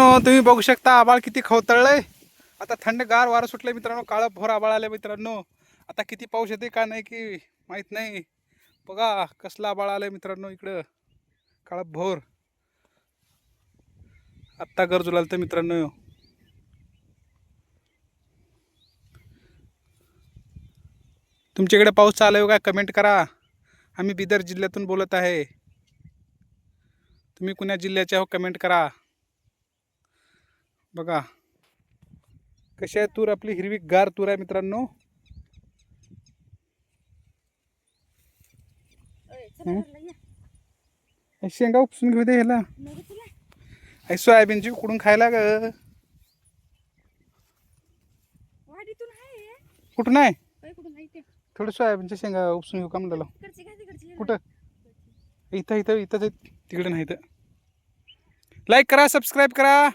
No तुम्ही बघू शकता आबाळ किती खवतळलंय. आता थंडगार वारं सुटलंय मित्रांनो काळं भोर आबाळ आलंय मित्रांनो. आता किती पाऊस येते का नाही की माहीत नाही. बघा कसलं आबाळ आलंय मित्रांनो इकडं. काळं भोर आत्ता गरजू तर मित्रांनो. तुमच्याकडे पाऊस चालू आहे का? कमेंट करा. आम्ही बिदर जिल्ह्यातून बोलत आहे. तुम्ही कुण्या जिल्ह्याचे हो कमेंट करा. बघा. कशी आहे तूर आपली? हिरवी गार तूर आहे मित्रांनो. शेंगा उपसून घेऊ दे ह्याला. हे सोयाबीनची उकडून खायला ग. कुठं नाही थोडं सोयाबीनच्या शेंगा उपसून घेऊ का म्हणलं? कुठं? इथं इथं इथं तिकडे नाही तर लाईक करा सबस्क्राईब करा.